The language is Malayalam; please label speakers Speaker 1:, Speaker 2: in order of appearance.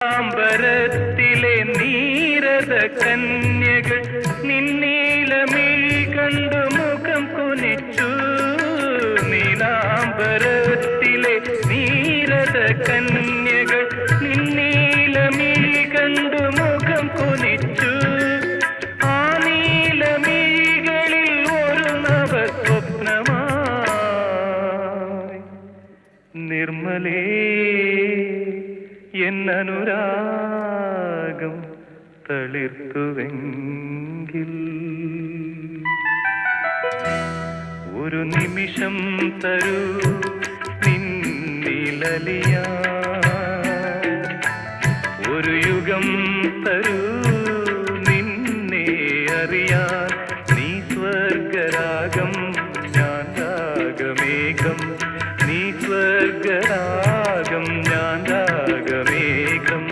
Speaker 1: അമ്പരത്തിലെ നീരത കന്യകൾ നിന്നീലമിഴി കണ്ടു മുഖം കുനിച്ചു. നീലാംബരത്തിലെ നീരത കന്യകൾ നിന്നീലമിഴി കണ്ടു മുഖം കുനിച്ചു. ആ നീലമിഴികളിൽ ഒരു നവ സ്വപ്നമായി നിർമ്മലേ എന്നനുരാഗം തളിർത്തുവെങ്കിൽ. ഒരു നിമിഷം തരൂ നിന്നിലലിയ. ഒരു യുഗം തരൂ നിന്നെ അറിയാൻ നീ സ്വർഗരാഗം ഞാൻ രാഗമേകം നീ സ്വർഗരാഗം